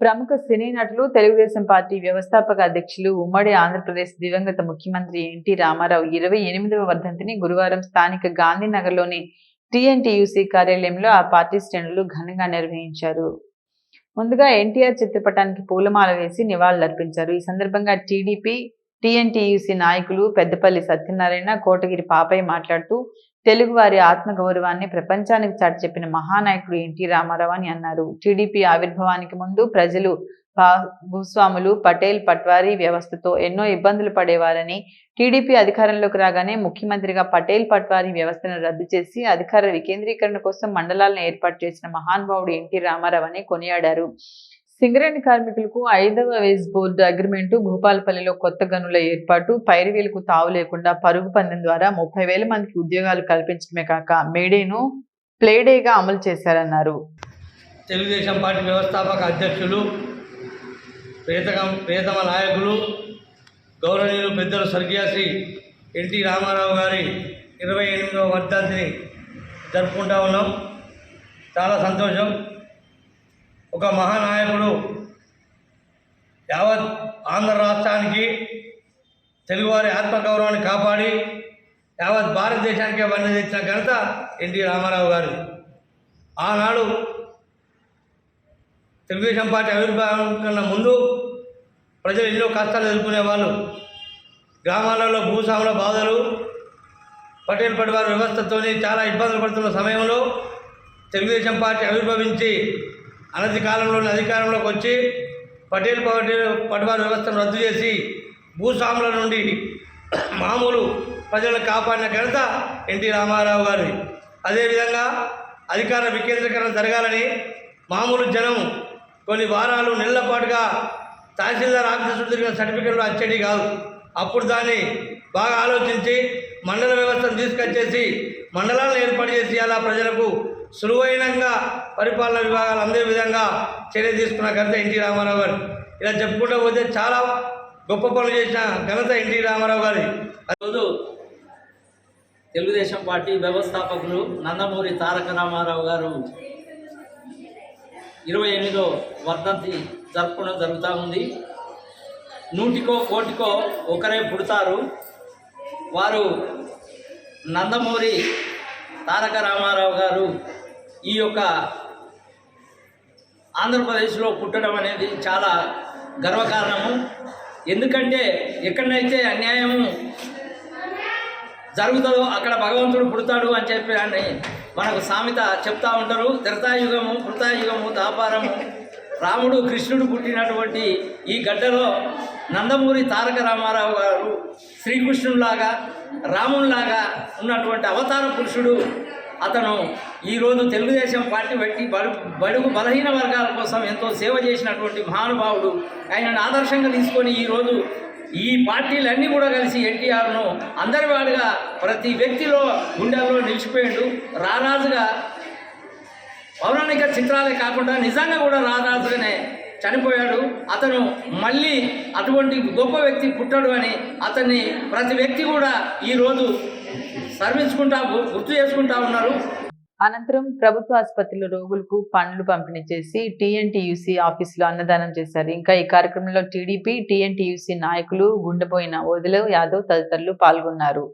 ప్రముఖ సినీ నటులు తెలుగుదేశం పార్టీ వ్యవస్థాపక అధ్యక్షులు ఉమ్మడి ఆంధ్రప్రదేశ్ దివంగత ముఖ్యమంత్రి ఎన్టీ రామారావు ఇరవై ఎనిమిదవ వర్ధంతిని గురువారం స్థానిక గాంధీనగర్లోని టీఎన్టీయూసీ కార్యాలయంలో ఆ పార్టీ శ్రేణులు ఘనంగా నిర్వహించారు. ముందుగా ఎన్టీఆర్ చిత్రపటానికి పూలమాల వేసి నివాళులర్పించారు. ఈ సందర్భంగా టీడీపీ టీఎన్టీయూసీ నాయకులు పెద్దపల్లి సత్యనారాయణ కోటగిరి పాపయ్య మాట్లాడుతూ తెలుగువారి ఆత్మగౌరవాన్ని ప్రపంచానికి చాటి చెప్పిన మహానాయకుడు ఎన్టీ రామారావు అని అన్నారు. టీడీపీ ఆవిర్భావానికి ముందు ప్రజలు భా- భూస్వాములు పటేల్ పట్వారీ వ్యవస్థతో ఎన్నో ఇబ్బందులు పడేవారని టీడీపీ అధికారంలోకి రాగానే ముఖ్యమంత్రిగా పటేల్ పట్వారీ వ్యవస్థను రద్దు చేసి అధికార వికేంద్రీకరణ కోసం మండలాలను ఏర్పాటు చేసిన మహానుభావుడు ఎన్టీ రామారావు అని కొనియాడారు. సింగరేణి కార్మికులకు ఐదవ వేజ్ బోర్డు అగ్రిమెంటు భూపాలపల్లిలో కొత్త గనుల ఏర్పాటు పైరువేలకు తావు లేకుండా పరుగు పందెం ద్వారా ముప్పై వేల మందికి ఉద్యోగాలు కల్పించడమే కాక మేడేను ప్లేడేగా అమలు చేశారన్నారు. తెలుగుదేశం పార్టీ వ్యవస్థాపక అధ్యక్షులు ప్రియతకం ప్రియతమ నాయకులు గౌరవనీయులు పెద్దలు స్వర్గీయశ్రీ ఎన్టీ రామారావు గారి ఇరవై ఎనిమిదవ వర్ధంతిని జరుపుకుంటా ఉన్నాం. చాలా సంతోషం. ఒక మహానాయకుడు యావత్ ఆంధ్ర రాష్ట్రానికి తెలుగువారి ఆత్మగౌరవాన్ని కాపాడి యావత్ భారతదేశానికి వన్నె తెచ్చిన ఘనత ఎన్టీ రామారావు గారు ఆనాడు తెలుగుదేశం పార్టీ ఆవిర్భావం కన్నా ముందు ప్రజలు ఎన్నో కష్టాలు ఎదుర్కొనేవాళ్ళు గ్రామాలలో భూస్వాముల బాధలు పటేల్ పడివారి వ్యవస్థతోని చాలా ఇబ్బందులు పడుతున్న సమయంలో తెలుగుదేశం పార్టీ ఆవిర్భవించి అనతి కాలంలోని అధికారంలోకి వచ్చి పటేల్ పటేల్ పటవారి వ్యవస్థను రద్దు చేసి భూస్వాముల నుండి మామూలు ప్రజలను కాపాడిన ఘనత ఎన్టీ రామారావు గారి అదేవిధంగా అధికార వికేంద్రీకరణ జరగాలని మామూలు జనం కొన్ని వారాలు నెలల పాటుగా తహసీల్దార్ ఆఫీసు తిరిగిన సర్టిఫికెట్లు అచ్చడి కాదు. అప్పుడు దాన్ని బాగా ఆలోచించి మండల వ్యవస్థను తీసుకొచ్చేసి మండలాలను ఏర్పాటు చేసి అలా ప్రజలకు సులువైనంగా పరిపాలన విభాగాలు అందే విధంగా చర్య తీసుకున్న ఘనత ఎన్టీ రామారావు గారు. ఇలా చెప్పుకుంటూ పోతే చాలా గొప్ప పనులు చేసిన ఘనత ఎన్టీ రామారావు గారి రోజు తెలుగుదేశం పార్టీ వ్యవస్థాపకులు నందమూరి తారక రామారావు గారు ఇరవై ఎనిమిదో వర్ధంతి జరుపుకోవడం జరుగుతూ ఉంది. నూటికో కోటికో ఒకరే పుడతారు. వారు నందమూరి తారక రామారావు గారు ఈ యొక్క ఆంధ్రప్రదేశ్లో పుట్టడం అనేది చాలా గర్వకారణము. ఎందుకంటే ఎక్కడైతే అన్యాయము జరుగుతుందో అక్కడ భగవంతుడు పుడతాడు అని చెప్పి అని మనకు సామెత చెప్తా ఉంటారు. త్రితాయుగము కృతాయుగము దాపారము రాముడు కృష్ణుడు పుట్టినటువంటి ఈ గడ్డలో నందమూరి తారక రామారావు గారు శ్రీకృష్ణులాగా రామునిలాగా ఉన్నటువంటి అవతార పురుషుడు. అతను ఈరోజు తెలుగుదేశం పార్టీ పెట్టి బడు బడుగు బలహీన వర్గాల కోసం ఎంతో సేవ చేసినటువంటి మహానుభావుడు. ఆయనను ఆదర్శంగా తీసుకొని ఈరోజు ఈ పార్టీలన్నీ కూడా కలిసి ఎన్టీఆర్ను అందరి వాడుగా ప్రతి వ్యక్తిలో గుండెల్లో నిలిచిపోయాడు. రారాజుగా పౌరాణిక చిత్రాలే కాకుండా నిజంగా కూడా రారాజుగానే చనిపోయాడు. అతను మళ్ళీ అటువంటి గొప్ప వ్యక్తి పుట్టాడు అని అతన్ని ప్రతి వ్యక్తి కూడా ఈరోజు సర్వించుకుంటా గుర్తు చేసుకుంటా ఉన్నారు. అనంతరం ప్రభుత్వ ఆసుపత్రిలో రోగులకు పండ్లు పంపిణీ చేసి టీఎన్టీయూసీ ఆఫీసులో అన్నదానం చేశారు. ఇంకా ఈ కార్యక్రమంలో టీడీపీ టీఎన్టీయూసీ నాయకులు గుండెపోయిన వదిల యాదవ్ తదితరులు పాల్గొన్నారు.